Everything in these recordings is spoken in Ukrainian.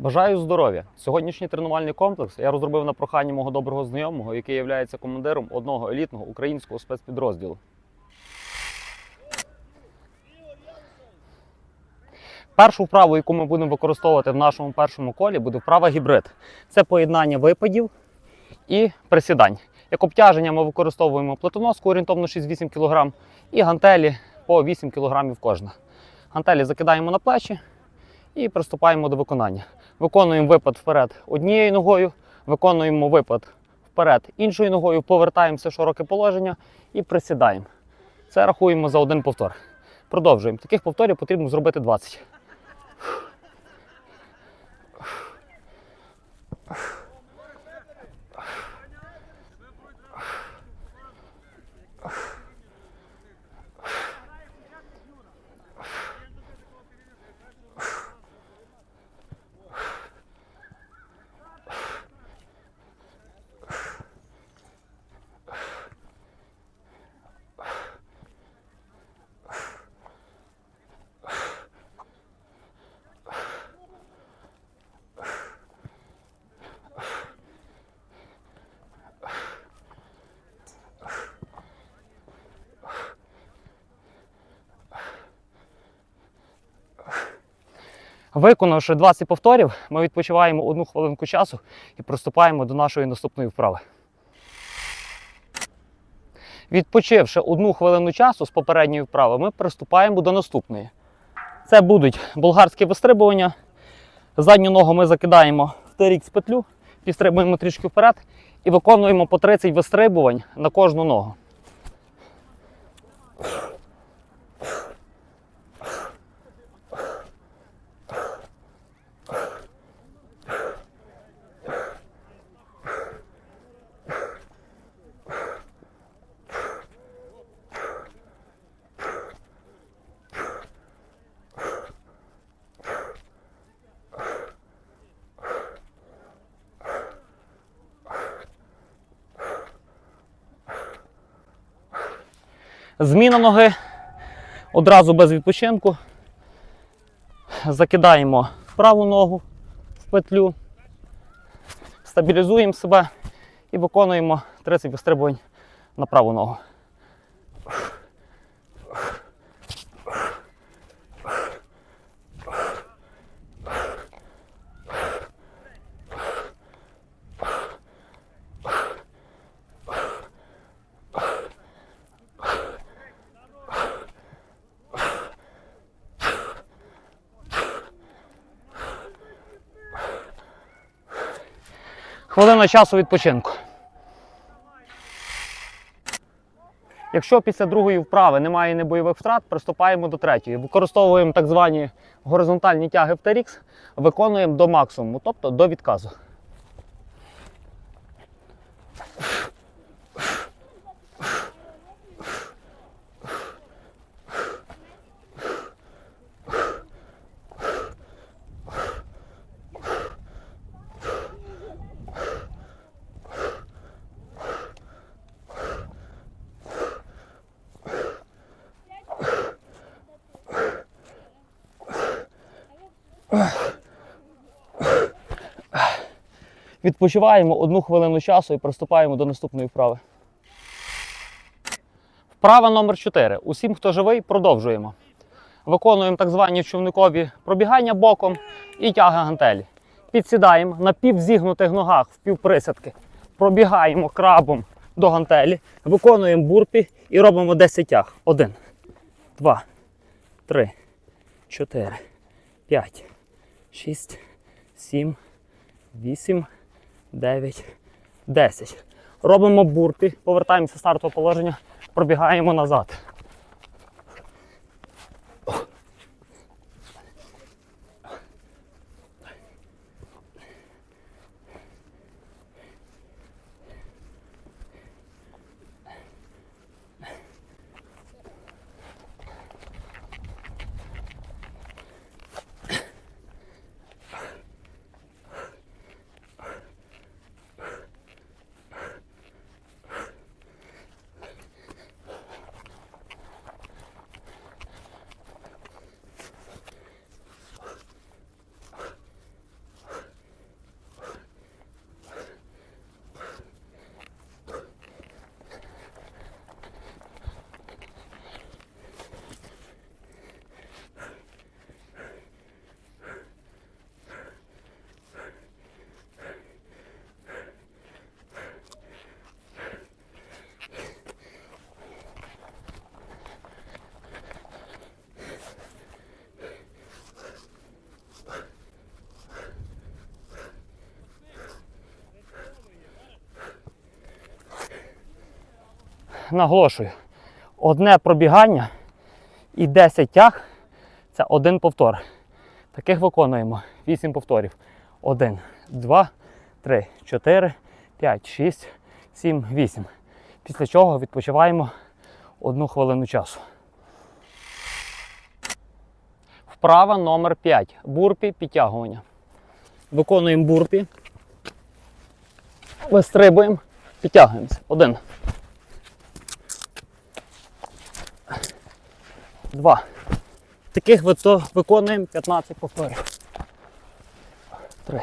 Бажаю здоров'я! Сьогоднішній тренувальний комплекс я розробив на прохання мого доброго знайомого, який є командиром одного елітного українського спецпідрозділу. Першу вправу, яку ми будемо використовувати в нашому першому колі, буде вправа гібрид. Це поєднання випадів і присідань. Як обтяження ми використовуємо плитоноску орієнтовно 6-8 кг і гантелі по 8 кг кожна. Гантелі закидаємо на плечі і приступаємо до виконання. Виконуємо випад вперед однією ногою, виконуємо випад вперед іншою ногою, повертаємося в широке положення і присідаємо. Це рахуємо за один повтор. Продовжуємо. Таких повторів потрібно зробити 20. Виконавши 20 повторів, ми відпочиваємо одну хвилинку часу і приступаємо до нашої наступної вправи. Відпочивши одну хвилину часу з попередньої вправи, ми приступаємо до наступної. Це будуть болгарські вистрибування. Задню ногу ми закидаємо в TRX петлю, підстрибуємо трішки вперед і виконуємо по 30 вистрибувань на кожну ногу. Зміна ноги одразу без відпочинку. Закидаємо праву ногу в петлю, стабілізуємо себе і виконуємо 30 вистрибувань на праву ногу. Хвилина часу відпочинку. Якщо після другої вправи немає небойових втрат, приступаємо до третьої. Використовуємо так звані горизонтальні тяги в Терікс, виконуємо до максимуму, тобто до відказу. Відпочиваємо одну хвилину часу і приступаємо до наступної вправи. Вправа номер 4. Усім, хто живий, продовжуємо. Виконуємо так звані човникові пробігання боком і тяги гантелі. Підсідаємо на півзігнутих ногах в півприсядки. Пробігаємо крабом до гантелі, виконуємо бурпі і робимо 10 тяг. 1, 2, 3, 4, 5, 6, 7, 8, 9, 10. Робимо бурпі, повертаємося в стартове положення, пробігаємо назад. Наголошую, одне пробігання і 10 тяг це один повтор. Таких виконуємо 8 повторів. 1, 2, 3, 4, 5, 6, 7, 8. Після чого відпочиваємо одну хвилину часу. Вправа номер 5. Бурпі підтягування. Виконуємо бурпі. Вистрибуємо, підтягуємося. Один. Два. Таких виконуємо 15 повторів. Три.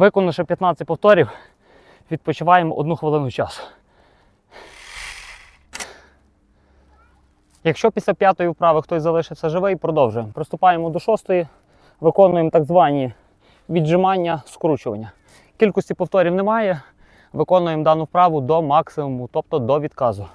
Виконавши 15 повторів, відпочиваємо одну хвилину часу. Якщо після п'ятої вправи хтось залишився живий, продовжуємо. Приступаємо до шостої, виконуємо так звані віджимання, скручування. Кількості повторів немає. Виконуємо дану вправу до максимуму, тобто до відказу.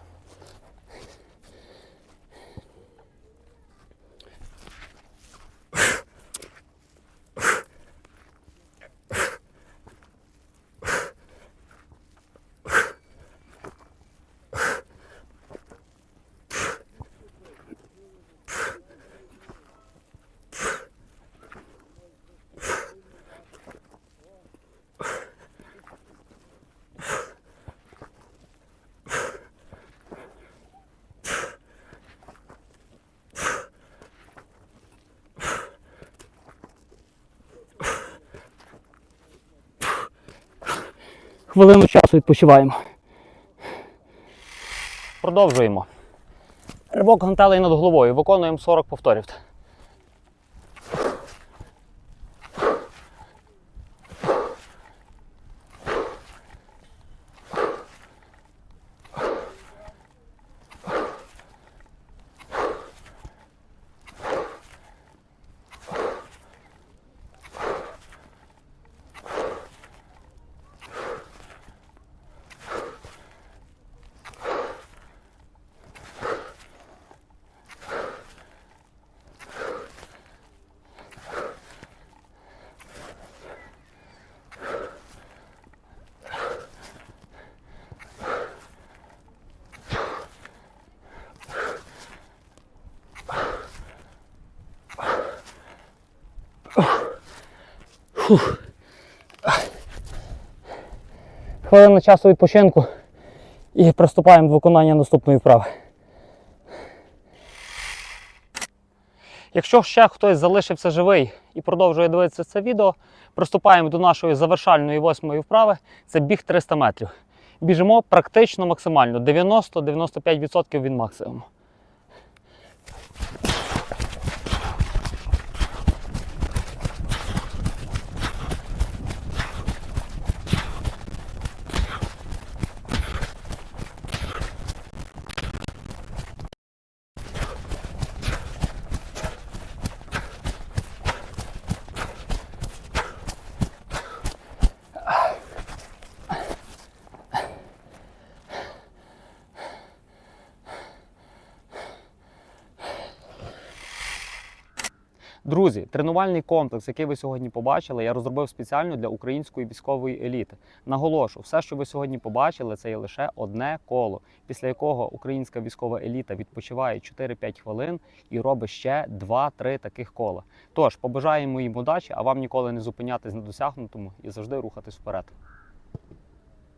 Хвилину часу відпочиваємо. Продовжуємо. Рибок гантелей над головою. Виконуємо 40 повторів. Хвилина часу відпочинку і приступаємо до виконання наступної вправи. Якщо ще хтось залишився живий і продовжує дивитися це відео, приступаємо до нашої завершальної восьмої вправи. Це біг 300 метрів. Біжимо практично максимально 90-95% від максимуму. Друзі, тренувальний комплекс, який ви сьогодні побачили, я розробив спеціально для української військової еліти. Наголошу, все, що ви сьогодні побачили, це є лише одне коло, після якого українська військова еліта відпочиває 4-5 хвилин і робить ще 2-3 таких кола. Тож побажаємо їм удачі, а вам ніколи не зупинятись на досягнутому і завжди рухатись вперед.